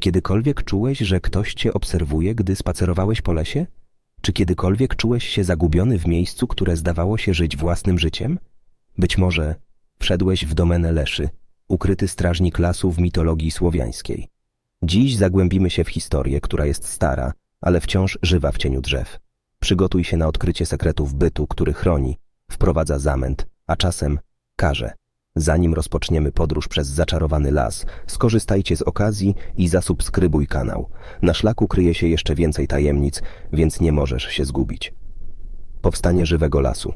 Czy kiedykolwiek czułeś, że ktoś cię obserwuje, gdy spacerowałeś po lesie? Czy kiedykolwiek czułeś się zagubiony w miejscu, które zdawało się żyć własnym życiem? Być może wszedłeś w domenę leszy, ukryty strażnik lasu w mitologii słowiańskiej. Dziś zagłębimy się w historię, która jest stara, ale wciąż żywa w cieniu drzew. Przygotuj się na odkrycie sekretów bytu, który chroni, wprowadza zamęt, a czasem karze. Zanim rozpoczniemy podróż przez zaczarowany las, skorzystajcie z okazji i zasubskrybuj kanał. Na szlaku kryje się jeszcze więcej tajemnic, więc nie możesz się zgubić. Powstanie żywego lasu.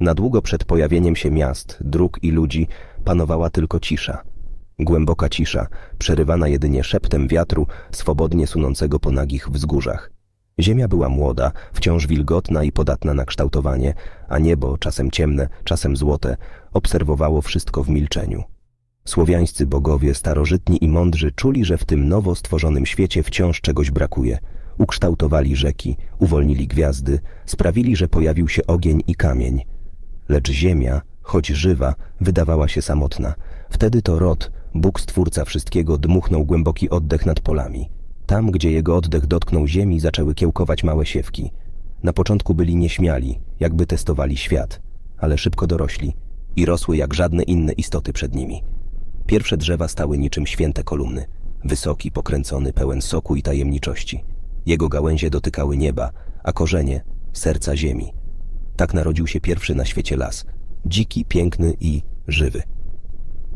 Na długo przed pojawieniem się miast, dróg i ludzi panowała tylko cisza. Głęboka cisza, przerywana jedynie szeptem wiatru swobodnie sunącego po nagich wzgórzach. Ziemia była młoda, wciąż wilgotna i podatna na kształtowanie, a niebo, czasem ciemne, czasem złote, obserwowało wszystko w milczeniu. Słowiańscy bogowie, starożytni i mądrzy czuli, że w tym nowo stworzonym świecie wciąż czegoś brakuje. Ukształtowali rzeki, uwolnili gwiazdy, sprawili, że pojawił się ogień i kamień. Lecz ziemia, choć żywa, wydawała się samotna. Wtedy to Rod, Bóg stwórca wszystkiego, dmuchnął głęboki oddech nad polami. Tam, gdzie jego oddech dotknął ziemi, zaczęły kiełkować małe siewki. Na początku byli nieśmiali, jakby testowali świat, ale szybko dorośli i rosły jak żadne inne istoty przed nimi. Pierwsze drzewa stały niczym święte kolumny. Wysoki, pokręcony, pełen soku i tajemniczości. Jego gałęzie dotykały nieba, a korzenie serca ziemi. Tak narodził się pierwszy na świecie las. Dziki, piękny i żywy.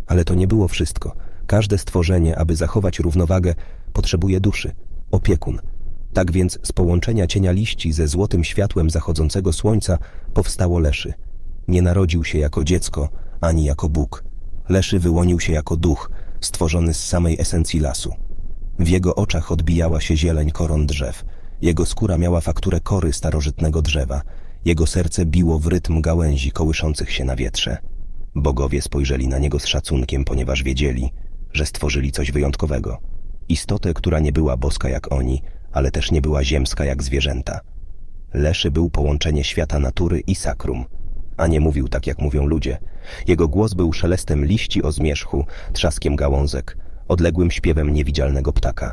Ale to nie było wszystko. Każde stworzenie, aby zachować równowagę, potrzebuje duszy, opiekun. Tak więc z połączenia cienia liści ze złotym światłem zachodzącego słońca powstało Leszy. Nie narodził się jako dziecko, ani jako Bóg. Leszy wyłonił się jako duch, stworzony z samej esencji lasu. W jego oczach odbijała się zieleń koron drzew. Jego skóra miała fakturę kory starożytnego drzewa. Jego serce biło w rytm gałęzi kołyszących się na wietrze. Bogowie spojrzeli na niego z szacunkiem, ponieważ wiedzieli, że stworzyli coś wyjątkowego. Istotę, która nie była boska jak oni, ale też nie była ziemska jak zwierzęta. Leszy był połączenie świata natury i sakrum, a nie mówił tak jak mówią ludzie. Jego głos był szelestem liści o zmierzchu, trzaskiem gałązek, odległym śpiewem niewidzialnego ptaka.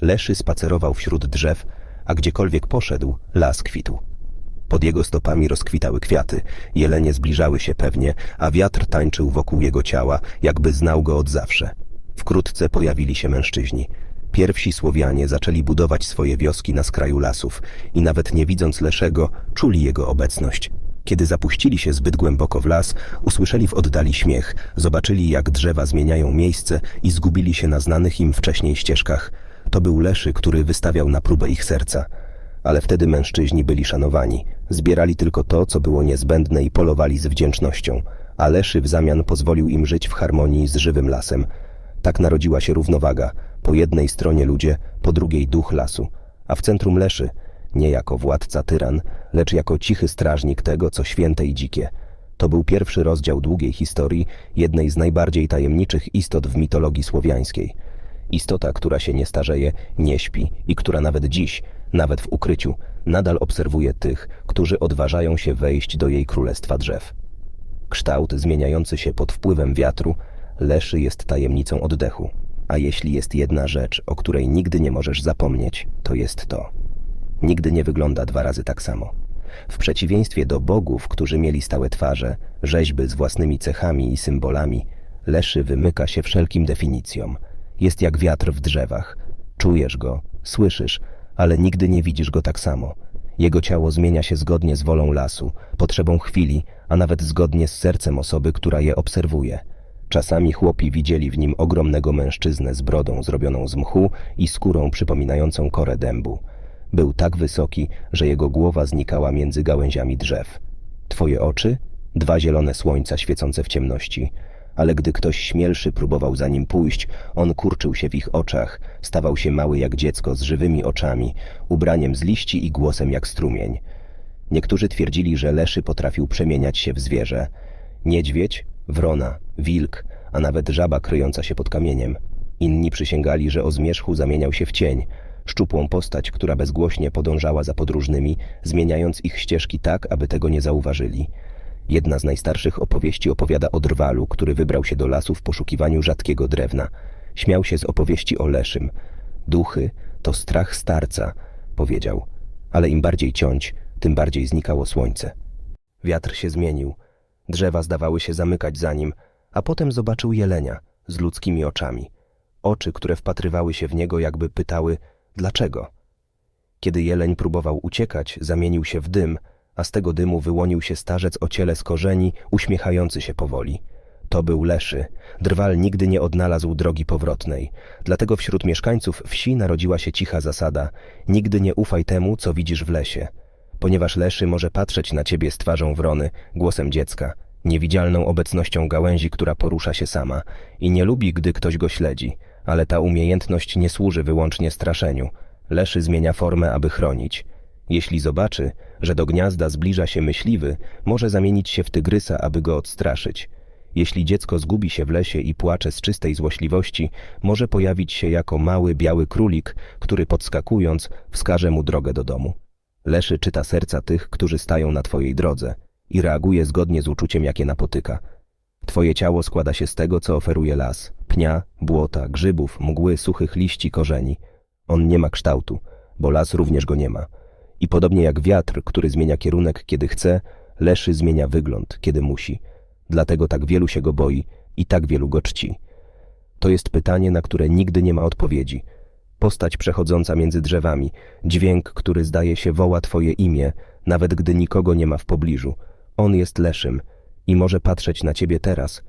Leszy spacerował wśród drzew, a gdziekolwiek poszedł, las kwitł. Pod jego stopami rozkwitały kwiaty, jelenie zbliżały się pewnie, a wiatr tańczył wokół jego ciała, jakby znał go od zawsze. Wkrótce pojawili się mężczyźni. Pierwsi Słowianie zaczęli budować swoje wioski na skraju lasów i nawet nie widząc Leszego, czuli jego obecność. Kiedy zapuścili się zbyt głęboko w las, usłyszeli w oddali śmiech, zobaczyli jak drzewa zmieniają miejsce i zgubili się na znanych im wcześniej ścieżkach. To był Leszy, który wystawiał na próbę ich serca. Ale wtedy mężczyźni byli szanowani. Zbierali tylko to, co było niezbędne i polowali z wdzięcznością. A Leszy w zamian pozwolił im żyć w harmonii z żywym lasem. Tak narodziła się równowaga. Po jednej stronie ludzie, po drugiej duch lasu. A w centrum Leszy, nie jako władca tyran, lecz jako cichy strażnik tego, co święte i dzikie. To był pierwszy rozdział długiej historii jednej z najbardziej tajemniczych istot w mitologii słowiańskiej. Istota, która się nie starzeje, nie śpi i która nawet dziś, nawet w ukryciu, nadal obserwuje tych, którzy odważają się wejść do jej królestwa drzew. Kształt zmieniający się pod wpływem wiatru, leszy jest tajemnicą oddechu. A jeśli jest jedna rzecz, o której nigdy nie możesz zapomnieć, to jest to. Nigdy nie wygląda dwa razy tak samo. W przeciwieństwie do bogów, którzy mieli stałe twarze, rzeźby z własnymi cechami i symbolami, leszy wymyka się wszelkim definicjom. Jest jak wiatr w drzewach. Czujesz go, słyszysz, ale nigdy nie widzisz go tak samo. Jego ciało zmienia się zgodnie z wolą lasu, potrzebą chwili, a nawet zgodnie z sercem osoby, która je obserwuje. Czasami chłopi widzieli w nim ogromnego mężczyznę z brodą zrobioną z mchu i skórą przypominającą korę dębu. Był tak wysoki, że jego głowa znikała między gałęziami drzew. Twoje oczy? Dwa zielone słońca świecące w ciemności. Ale gdy ktoś śmielszy próbował za nim pójść, on kurczył się w ich oczach, stawał się mały jak dziecko z żywymi oczami, ubraniem z liści i głosem jak strumień. Niektórzy twierdzili, że leszy potrafił przemieniać się w zwierzę. Niedźwiedź, wrona, wilk, a nawet żaba kryjąca się pod kamieniem. Inni przysięgali, że o zmierzchu zamieniał się w cień, szczupłą postać, która bezgłośnie podążała za podróżnymi, zmieniając ich ścieżki tak, aby tego nie zauważyli. Jedna z najstarszych opowieści opowiada o drwalu, który wybrał się do lasu w poszukiwaniu rzadkiego drewna. Śmiał się z opowieści o Leszym. Duchy to strach starca, powiedział. Ale im bardziej ciąć, tym bardziej znikało słońce. Wiatr się zmienił. Drzewa zdawały się zamykać za nim, a potem zobaczył jelenia z ludzkimi oczami. Oczy, które wpatrywały się w niego, jakby pytały dlaczego. Kiedy jeleń próbował uciekać, zamienił się w dym, a z tego dymu wyłonił się starzec o ciele z korzeni, uśmiechający się powoli. To był Leszy. Drwal nigdy nie odnalazł drogi powrotnej. Dlatego wśród mieszkańców wsi narodziła się cicha zasada: nigdy nie ufaj temu, co widzisz w lesie. Ponieważ Leszy może patrzeć na ciebie z twarzą wrony, głosem dziecka, niewidzialną obecnością gałęzi, która porusza się sama i nie lubi, gdy ktoś go śledzi, ale ta umiejętność nie służy wyłącznie straszeniu. Leszy zmienia formę, aby chronić. Jeśli zobaczy, że do gniazda zbliża się myśliwy, może zamienić się w tygrysa, aby go odstraszyć. Jeśli dziecko zgubi się w lesie i płacze z czystej złośliwości, może pojawić się jako mały biały królik, który podskakując wskaże mu drogę do domu. Leszy czyta serca tych, którzy stają na twojej drodze i reaguje zgodnie z uczuciem, jakie napotyka. Twoje ciało składa się z tego, co oferuje las, pnia, błota, grzybów, mgły, suchych liści, korzeni. On nie ma kształtu, bo las również go nie ma. I podobnie jak wiatr, który zmienia kierunek, kiedy chce, Leszy zmienia wygląd, kiedy musi. Dlatego tak wielu się go boi i tak wielu go czci. To jest pytanie, na które nigdy nie ma odpowiedzi. Postać przechodząca między drzewami, dźwięk, który zdaje się woła twoje imię, nawet gdy nikogo nie ma w pobliżu. On jest Leszym i może patrzeć na ciebie teraz,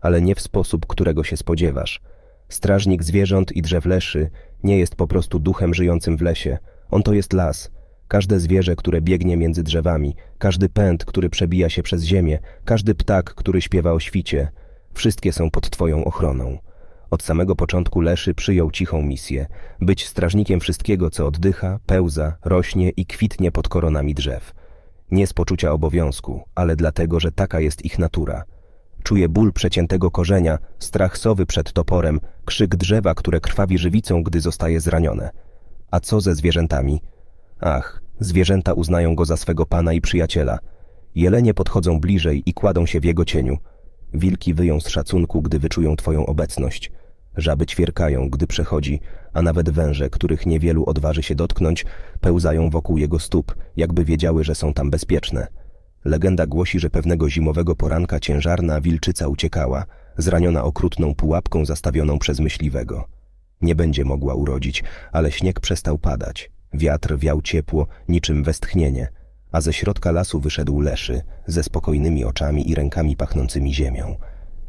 ale nie w sposób, którego się spodziewasz. Strażnik zwierząt i drzew Leszy nie jest po prostu duchem żyjącym w lesie. On to jest las. Każde zwierzę, które biegnie między drzewami, każdy pęd, który przebija się przez ziemię, każdy ptak, który śpiewa o świcie, wszystkie są pod twoją ochroną. Od samego początku Leszy przyjął cichą misję być strażnikiem wszystkiego, co oddycha, pełza, rośnie i kwitnie pod koronami drzew. Nie z poczucia obowiązku, ale dlatego, że taka jest ich natura. Czuje ból przeciętego korzenia, strach sowy przed toporem, krzyk drzewa, które krwawi żywicą, gdy zostaje zranione. A co ze zwierzętami? Ach, zwierzęta uznają go za swego pana i przyjaciela. Jelenie podchodzą bliżej i kładą się w jego cieniu. Wilki wyją z szacunku, gdy wyczują twoją obecność. Żaby ćwierkają, gdy przechodzi, a nawet węże, których niewielu odważy się dotknąć, pełzają wokół jego stóp, jakby wiedziały, że są tam bezpieczne. Legenda głosi, że pewnego zimowego poranka ciężarna wilczyca uciekała, zraniona okrutną pułapką zastawioną przez myśliwego. Nie będzie mogła urodzić, ale śnieg przestał padać. Wiatr wiał ciepło, niczym westchnienie, a ze środka lasu wyszedł Leszy, ze spokojnymi oczami i rękami pachnącymi ziemią.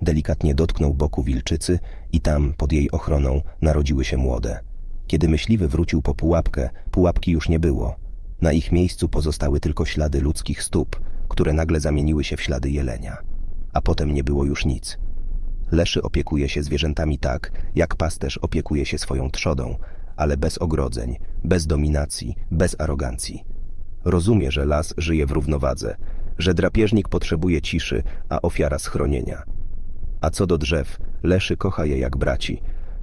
Delikatnie dotknął boku wilczycy i tam, pod jej ochroną, narodziły się młode. Kiedy myśliwy wrócił po pułapkę, pułapki już nie było. Na ich miejscu pozostały tylko ślady ludzkich stóp, które nagle zamieniły się w ślady jelenia. A potem nie było już nic. Leszy opiekuje się zwierzętami tak, jak pasterz opiekuje się swoją trzodą, ale bez ogrodzeń, bez dominacji, bez arogancji. Rozumie, że las żyje w równowadze, że drapieżnik potrzebuje ciszy, a ofiara schronienia. A co do drzew, Leszy kocha je jak braci.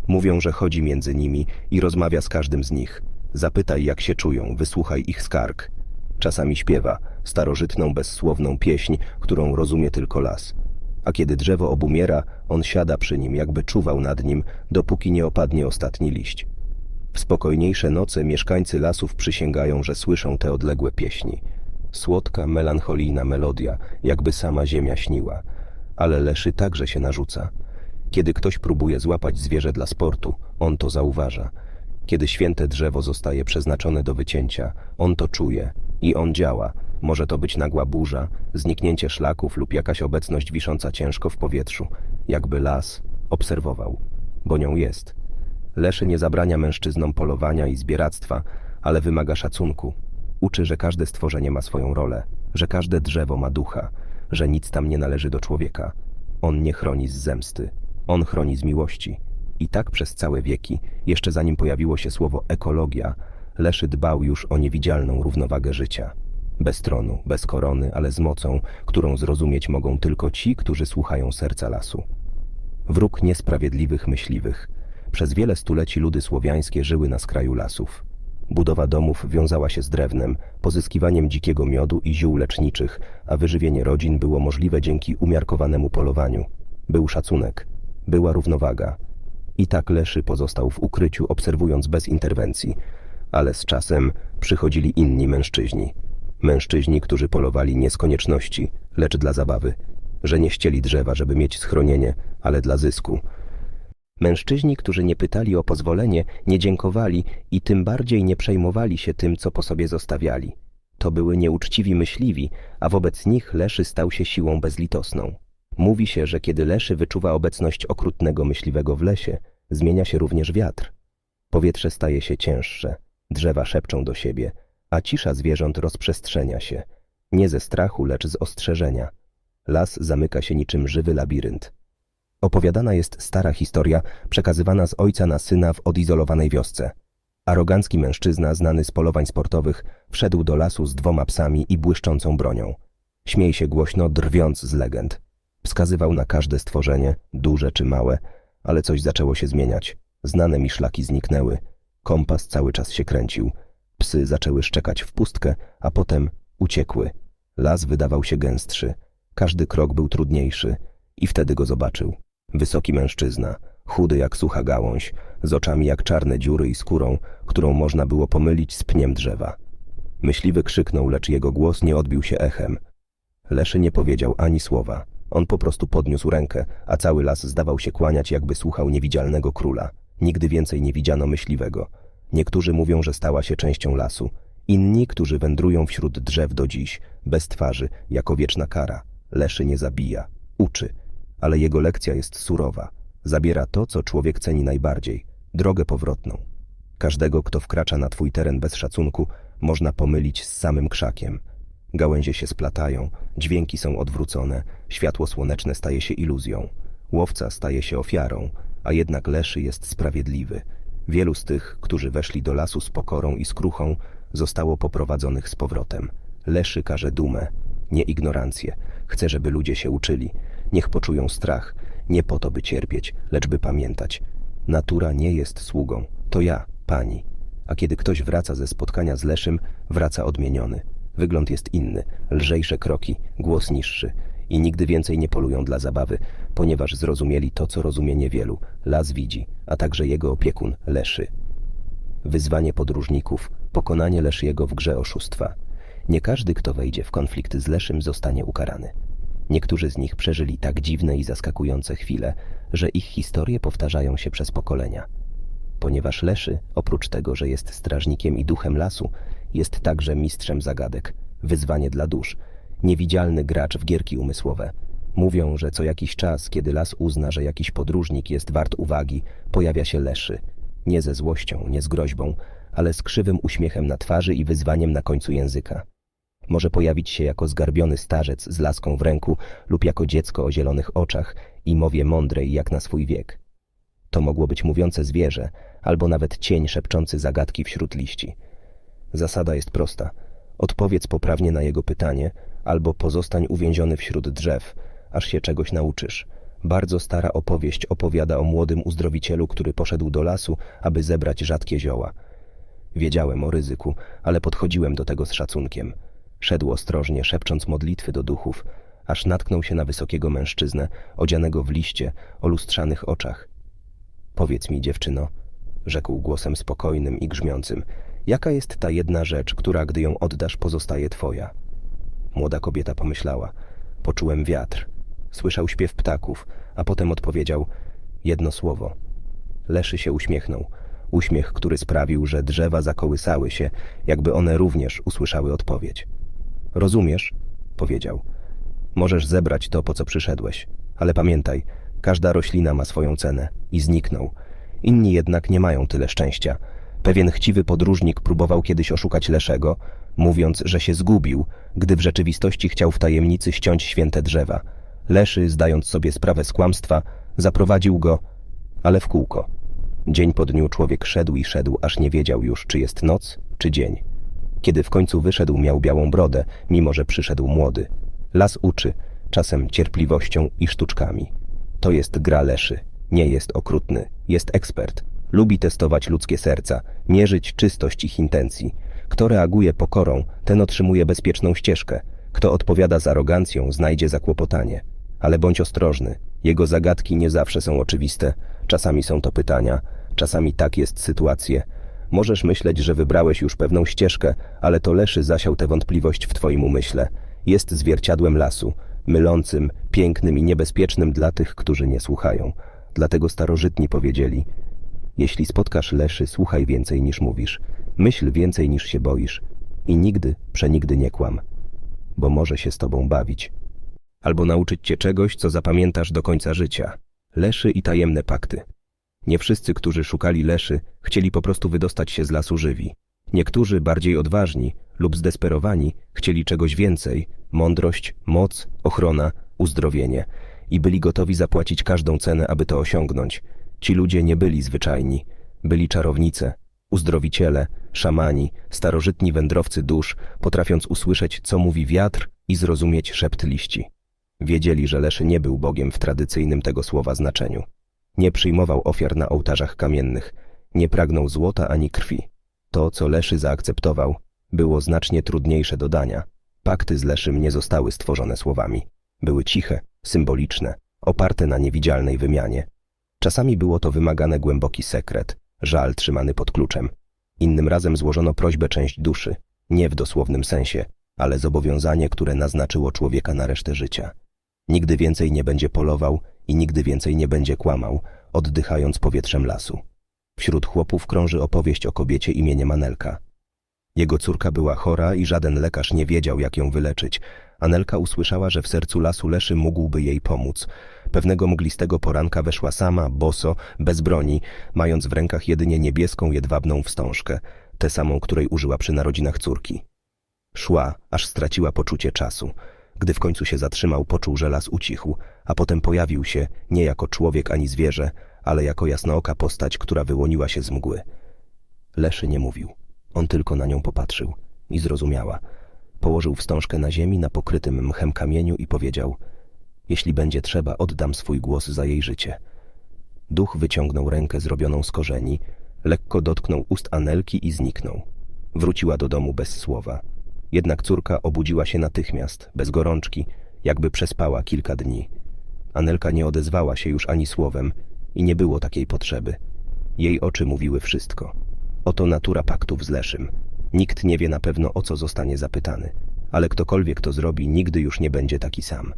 Mówią, że chodzi między nimi i rozmawia z każdym z nich. Zapytaj, jak się czują, wysłuchaj ich skarg. Czasami śpiewa starożytną, bezsłowną pieśń, którą rozumie tylko las. A kiedy drzewo obumiera, on siada przy nim, jakby czuwał nad nim, dopóki nie opadnie ostatni liść. W spokojniejsze noce mieszkańcy lasów przysięgają, że słyszą te odległe pieśni. Słodka, melancholijna melodia, jakby sama ziemia śniła. Ale Leszy także się narzuca. Kiedy ktoś próbuje złapać zwierzę dla sportu, on to zauważa. Kiedy święte drzewo zostaje przeznaczone do wycięcia, on to czuje i on działa. Może to być nagła burza, zniknięcie szlaków lub jakaś obecność wisząca ciężko w powietrzu, jakby las obserwował, bo nią jest. Leszy nie zabrania mężczyznom polowania i zbieractwa, ale wymaga szacunku. Uczy, że każde stworzenie ma swoją rolę, że każde drzewo ma ducha, że nic tam nie należy do człowieka. On nie chroni z zemsty, on chroni z miłości. I tak przez całe wieki, jeszcze zanim pojawiło się słowo ekologia, Leszy dbał już o niewidzialną równowagę życia. Bez tronu, bez korony, ale z mocą, którą zrozumieć mogą tylko ci, którzy słuchają serca lasu. Wróg niesprawiedliwych myśliwych. Przez wiele stuleci ludy słowiańskie żyły na skraju lasów. Budowa domów wiązała się z drewnem, pozyskiwaniem dzikiego miodu i ziół leczniczych, a wyżywienie rodzin było możliwe dzięki umiarkowanemu polowaniu. Był szacunek, była równowaga. I tak Leszy pozostał w ukryciu, obserwując bez interwencji. Ale z czasem przychodzili inni mężczyźni. Mężczyźni, którzy polowali nie z konieczności, lecz dla zabawy. Że nie ścieli drzewa, żeby mieć schronienie, ale dla zysku. Mężczyźni, którzy nie pytali o pozwolenie, nie dziękowali i tym bardziej nie przejmowali się tym, co po sobie zostawiali. To były nieuczciwi myśliwi, a wobec nich Leszy stał się siłą bezlitosną. Mówi się, że kiedy Leszy wyczuwa obecność okrutnego myśliwego w lesie, zmienia się również wiatr. Powietrze staje się cięższe, drzewa szepczą do siebie, a cisza zwierząt rozprzestrzenia się. Nie ze strachu, lecz z ostrzeżenia. Las zamyka się niczym żywy labirynt. Opowiadana jest stara historia, przekazywana z ojca na syna w odizolowanej wiosce. Arogancki mężczyzna, znany z polowań sportowych, wszedł do lasu z dwoma psami i błyszczącą bronią. Śmiej się głośno, drwiąc z legend. Wskazywał na każde stworzenie, duże czy małe, ale coś zaczęło się zmieniać. Znane mi szlaki zniknęły. Kompas cały czas się kręcił. Psy zaczęły szczekać w pustkę, a potem uciekły. Las wydawał się gęstszy. Każdy krok był trudniejszy. I wtedy go zobaczył. Wysoki mężczyzna, chudy jak sucha gałąź, z oczami jak czarne dziury i skórą, którą można było pomylić z pniem drzewa. Myśliwy krzyknął, lecz jego głos nie odbił się echem. Leszy nie powiedział ani słowa. On po prostu podniósł rękę, a cały las zdawał się kłaniać, jakby słuchał niewidzialnego króla. Nigdy więcej nie widziano myśliwego. Niektórzy mówią, że stała się częścią lasu. Inni, którzy wędrują wśród drzew do dziś, bez twarzy, jako wieczna kara. Leszy nie zabija, uczy, ale jego lekcja jest surowa. Zabiera to, co człowiek ceni najbardziej drogę powrotną. Każdego, kto wkracza na twój teren bez szacunku, można pomylić z samym krzakiem. Gałęzie się splatają, dźwięki są odwrócone, światło słoneczne staje się iluzją. Łowca staje się ofiarą, a jednak Leszy jest sprawiedliwy. Wielu z tych, którzy weszli do lasu z pokorą i skruchą, zostało poprowadzonych z powrotem. Leszy każe dumę, nie ignorancję. Chce, żeby ludzie się uczyli. Niech poczują strach, nie po to, by cierpieć, lecz by pamiętać. Natura nie jest sługą, to ja, pani. A kiedy ktoś wraca ze spotkania z Leszym, wraca odmieniony. Wygląd jest inny, lżejsze kroki, głos niższy. I nigdy więcej nie polują dla zabawy, ponieważ zrozumieli to, co rozumie niewielu. Las widzi, a także jego opiekun, Leszy. Wyzwanie podróżników, pokonanie Leszyjego w grze oszustwa. Nie każdy, kto wejdzie w konflikt z Leszym, zostanie ukarany. Niektórzy z nich przeżyli tak dziwne i zaskakujące chwile, że ich historie powtarzają się przez pokolenia. Ponieważ Leszy, oprócz tego, że jest strażnikiem i duchem lasu, jest także mistrzem zagadek, wyzwanie dla dusz, niewidzialny gracz w gierki umysłowe. Mówią, że co jakiś czas, kiedy las uzna, że jakiś podróżnik jest wart uwagi, pojawia się Leszy. Nie ze złością, nie z groźbą, ale z krzywym uśmiechem na twarzy i wyzwaniem na końcu języka. Może pojawić się jako zgarbiony starzec z laską w ręku lub jako dziecko o zielonych oczach i mowie mądrej jak na swój wiek. To mogło być mówiące zwierzę, albo nawet cień szepczący zagadki wśród liści. Zasada jest prosta. Odpowiedz poprawnie na jego pytanie, albo pozostań uwięziony wśród drzew, aż się czegoś nauczysz. Bardzo stara opowieść opowiada o młodym uzdrowicielu, który poszedł do lasu, aby zebrać rzadkie zioła. Wiedziałem o ryzyku, ale podchodziłem do tego z szacunkiem. Szedł ostrożnie, szepcząc modlitwy do duchów, aż natknął się na wysokiego mężczyznę, odzianego w liście, o lustrzanych oczach. Powiedz mi, dziewczyno, rzekł głosem spokojnym i grzmiącym, jaka jest ta jedna rzecz, która, gdy ją oddasz, pozostaje twoja? Młoda kobieta pomyślała. Poczułem wiatr. Słyszał śpiew ptaków, a potem odpowiedział jedno słowo. Leszy się uśmiechnął. Uśmiech, który sprawił, że drzewa zakołysały się, jakby one również usłyszały odpowiedź. Rozumiesz? powiedział. Możesz zebrać to, po co przyszedłeś, ale pamiętaj, każda roślina ma swoją cenę i zniknął. Inni jednak nie mają tyle szczęścia. Pewien chciwy podróżnik próbował kiedyś oszukać Leszego, mówiąc, że się zgubił, gdy w rzeczywistości chciał w tajemnicy ściąć święte drzewa. Leszy, zdając sobie sprawę z kłamstwa, zaprowadził go, ale w kółko. Dzień po dniu człowiek szedł i szedł, aż nie wiedział już, czy jest noc, czy dzień. Kiedy w końcu wyszedł, miał białą brodę, mimo że przyszedł młody. Las uczy, czasem cierpliwością i sztuczkami. To jest gra leszy. Nie jest okrutny, jest ekspert. Lubi testować ludzkie serca, mierzyć czystość ich intencji. Kto reaguje pokorą, ten otrzymuje bezpieczną ścieżkę. Kto odpowiada z arogancją, znajdzie zakłopotanie. Ale bądź ostrożny. Jego zagadki nie zawsze są oczywiste. Czasami są to pytania, czasami tak jest sytuacje. Możesz myśleć, że wybrałeś już pewną ścieżkę, ale to Leszy zasiał tę wątpliwość w twoim umyśle. Jest zwierciadłem lasu, mylącym, pięknym i niebezpiecznym dla tych, którzy nie słuchają. Dlatego starożytni powiedzieli: Jeśli spotkasz Leszy, słuchaj więcej niż mówisz, myśl więcej niż się boisz i nigdy, przenigdy nie kłam, bo może się z tobą bawić. Albo nauczyć cię czegoś, co zapamiętasz do końca życia. Leszy i tajemne pakty. Nie wszyscy, którzy szukali leszy, chcieli po prostu wydostać się z lasu żywi. Niektórzy, bardziej odważni lub zdesperowani, chcieli czegoś więcej mądrość, moc, ochrona, uzdrowienie i byli gotowi zapłacić każdą cenę, aby to osiągnąć. Ci ludzie nie byli zwyczajni, byli czarownice, uzdrowiciele, szamani, starożytni wędrowcy dusz, potrafiąc usłyszeć, co mówi wiatr i zrozumieć szept liści. Wiedzieli, że Leszy nie był Bogiem w tradycyjnym tego słowa znaczeniu. Nie przyjmował ofiar na ołtarzach kamiennych, nie pragnął złota ani krwi. To, co Leszy zaakceptował, było znacznie trudniejsze do dania. Pakty z Leszym nie zostały stworzone słowami. Były ciche, symboliczne, oparte na niewidzialnej wymianie. Czasami było to wymagany głęboki sekret, żal trzymany pod kluczem. Innym razem złożono prośbę część duszy, nie w dosłownym sensie, ale zobowiązanie, które naznaczyło człowieka na resztę życia. Nigdy więcej nie będzie polował i nigdy więcej nie będzie kłamał, oddychając powietrzem lasu. Wśród chłopów krąży opowieść o kobiecie imieniem Anelka. Jego córka była chora i żaden lekarz nie wiedział, jak ją wyleczyć. Anelka usłyszała, że w sercu lasu Leszy mógłby jej pomóc. Pewnego mglistego poranka weszła sama, boso, bez broni, mając w rękach jedynie niebieską, jedwabną wstążkę, tę samą, której użyła przy narodzinach córki. Szła, aż straciła poczucie czasu. Gdy w końcu się zatrzymał, poczuł, że las ucichł, a potem pojawił się, nie jako człowiek ani zwierzę, ale jako jasnooka postać, która wyłoniła się z mgły. Leszy nie mówił. On tylko na nią popatrzył i zrozumiała. Położył wstążkę na ziemi na pokrytym mchem kamieniu i powiedział: Jeśli będzie trzeba, oddam swój głos za jej życie. Duch wyciągnął rękę zrobioną z korzeni, lekko dotknął ust Anelki i zniknął. Wróciła do domu bez słowa. Jednak córka obudziła się natychmiast, bez gorączki, jakby przespała kilka dni. Anelka nie odezwała się już ani słowem i nie było takiej potrzeby. Jej oczy mówiły wszystko. Oto natura paktów z Leszym. Nikt nie wie na pewno, o co zostanie zapytany, ale ktokolwiek to zrobi, nigdy już nie będzie taki sam.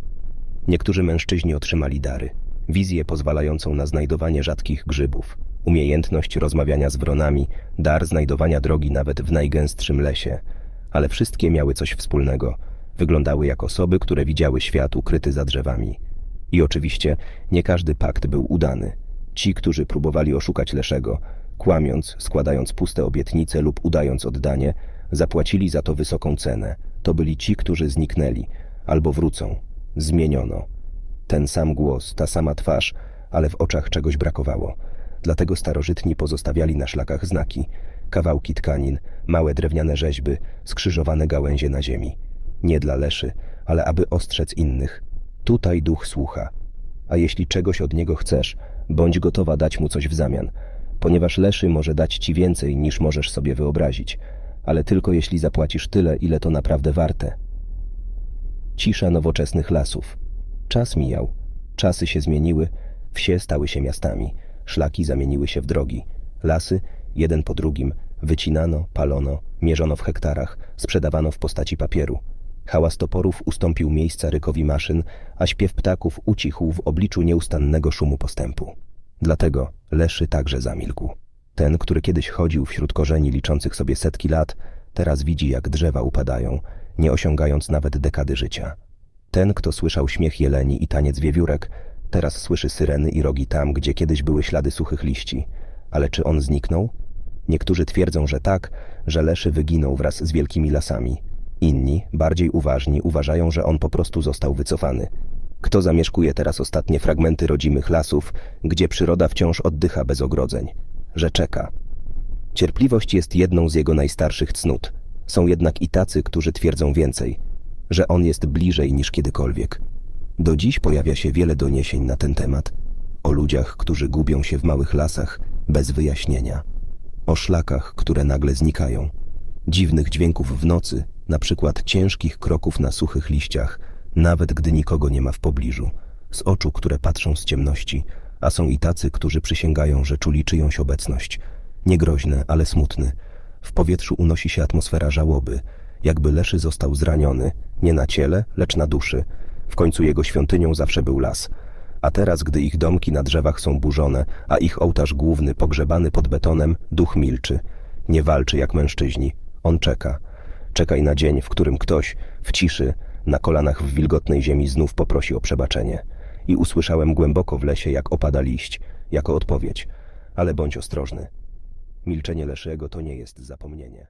Niektórzy mężczyźni otrzymali dary, wizję pozwalającą na znajdowanie rzadkich grzybów, umiejętność rozmawiania z wronami, dar znajdowania drogi nawet w najgęstszym lesie, ale wszystkie miały coś wspólnego. Wyglądały jak osoby, które widziały świat ukryty za drzewami. I oczywiście nie każdy pakt był udany. Ci, którzy próbowali oszukać Leszego, kłamiąc, składając puste obietnice lub udając oddanie, zapłacili za to wysoką cenę. To byli ci, którzy zniknęli, albo wrócą. Zmieniono. Ten sam głos, ta sama twarz, ale w oczach czegoś brakowało. Dlatego starożytni pozostawiali na szlakach znaki, kawałki tkanin, małe drewniane rzeźby, skrzyżowane gałęzie na ziemi. Nie dla leszy, ale aby ostrzec innych. Tutaj duch słucha. A jeśli czegoś od niego chcesz, bądź gotowa dać mu coś w zamian, ponieważ leszy może dać ci więcej niż możesz sobie wyobrazić, ale tylko jeśli zapłacisz tyle, ile to naprawdę warte. Cisza nowoczesnych lasów. Czas mijał, czasy się zmieniły, wsie stały się miastami, szlaki zamieniły się w drogi, lasy, jeden po drugim, wycinano, palono, mierzono w hektarach, sprzedawano w postaci papieru. Hałas toporów ustąpił miejsca rykowi maszyn, a śpiew ptaków ucichł w obliczu nieustannego szumu postępu. Dlatego Leszy także zamilkł. Ten, który kiedyś chodził wśród korzeni liczących sobie setki lat, teraz widzi, jak drzewa upadają, nie osiągając nawet dekady życia. Ten, kto słyszał śmiech jeleni i taniec wiewiórek, teraz słyszy syreny i rogi tam, gdzie kiedyś były ślady suchych liści. Ale czy on zniknął? Niektórzy twierdzą, że tak, że Leszy wyginął wraz z wielkimi lasami. Inni, bardziej uważni, uważają, że on po prostu został wycofany. Kto zamieszkuje teraz ostatnie fragmenty rodzimych lasów, gdzie przyroda wciąż oddycha bez ogrodzeń? Że czeka. Cierpliwość jest jedną z jego najstarszych cnót. Są jednak i tacy, którzy twierdzą więcej, że on jest bliżej niż kiedykolwiek. Do dziś pojawia się wiele doniesień na ten temat. O ludziach, którzy gubią się w małych lasach bez wyjaśnienia. O szlakach, które nagle znikają. Dziwnych dźwięków w nocy, na przykład ciężkich kroków na suchych liściach, nawet gdy nikogo nie ma w pobliżu. z oczu, które patrzą z ciemności, a są i tacy, którzy przysięgają, że czuli czyjąś obecność. Niegroźne, ale smutny. W powietrzu unosi się atmosfera żałoby, jakby Leszy został zraniony, nie na ciele, lecz na duszy. W końcu jego świątynią zawsze był las. A teraz, gdy ich domki na drzewach są burzone, a ich ołtarz główny pogrzebany pod betonem, duch milczy. Nie walczy jak mężczyźni. On czeka. Czekaj na dzień, w którym ktoś, w ciszy, na kolanach w wilgotnej ziemi znów poprosi o przebaczenie. I usłyszałem głęboko w lesie, jak opada liść, jako odpowiedź. Ale bądź ostrożny. Milczenie Leszego to nie jest zapomnienie.